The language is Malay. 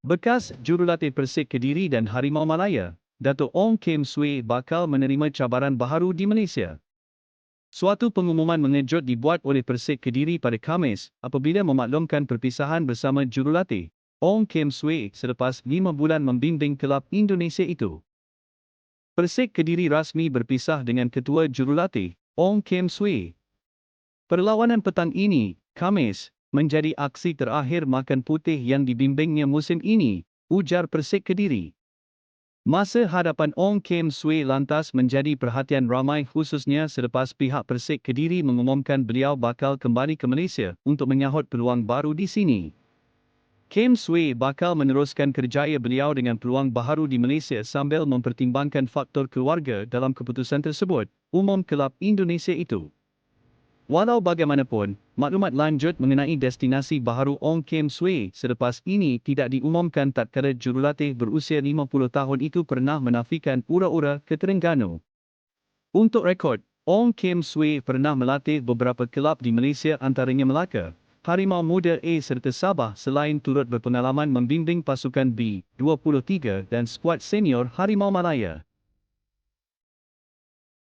Bekas jurulatih Persik Kediri dan Harimau Malaya, Dato' Ong Kim Swee bakal menerima cabaran baharu di Malaysia. Suatu pengumuman mengejut dibuat oleh Persik Kediri pada Khamis apabila memaklumkan perpisahan bersama jurulatih Ong Kim Swee selepas lima bulan membimbing kelab Indonesia itu. Persik Kediri rasmi berpisah dengan ketua jurulatih Ong Kim Swee. Perlawanan petang ini, Khamis, menjadi aksi terakhir makan putih yang dibimbingnya musim ini, ujar Persik Kediri. Masa hadapan Ong Kim Swee lantas menjadi perhatian ramai khususnya selepas pihak Persik Kediri mengumumkan beliau bakal kembali ke Malaysia untuk menyahut peluang baru di sini. Kim Swee bakal meneruskan kerjaya beliau dengan peluang baharu di Malaysia sambil mempertimbangkan faktor keluarga dalam keputusan tersebut, umum kelab Indonesia itu. Walau bagaimanapun, maklumat lanjut mengenai destinasi baharu Ong Kim Swee selepas ini tidak diumumkan tatkala jurulatih berusia 50 tahun itu pernah menafikan ura-ura ke Terengganu. Untuk rekod, Ong Kim Swee pernah melatih beberapa kelab di Malaysia antaranya Melaka, Harimau Muda A serta Sabah selain turut berpengalaman membimbing pasukan B23 dan skuad senior Harimau Malaya.